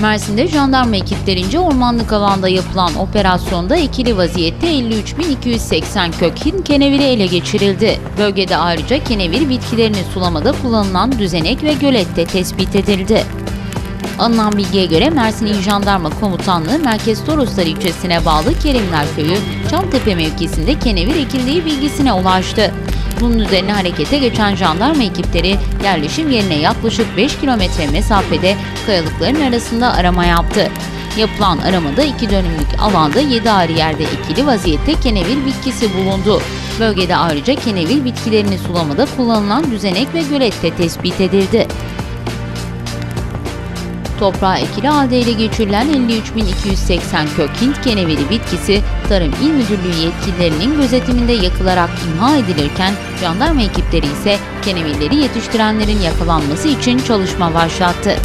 Mersin'de jandarma ekiplerince ormanlık alanda yapılan operasyonda ikili vaziyette 53.280 kök Hint keneviri ele geçirildi. Bölgede ayrıca kenevir bitkilerini sulamada kullanılan düzenek ve gölette tespit edildi. Alınan bilgiye göre Mersin İl Jandarma Komutanlığı Merkez Toroslar ilçesine bağlı Kerimler Köyü, Çamtepe mevkisinde kenevir ekildiği bilgisine ulaştı. Bunun üzerine harekete geçen jandarma ekipleri yerleşim yerine yaklaşık 5 kilometre mesafede kayalıkların arasında arama yaptı. Yapılan aramada 2 dönümlük alanda 7 ayrı yerde ekili vaziyette kenevir bitkisi bulundu. Bölgede ayrıca kenevir bitkilerini sulamada kullanılan düzenek ve gölette tespit edildi. Toprağa ekili halde ele geçirilen 53.280 kök Hint keneviri bitkisi Tarım İl Müdürlüğü yetkililerinin gözetiminde yakılarak imha edilirken jandarma ekipleri ise kenevirleri yetiştirenlerin yakalanması için çalışma başlattı.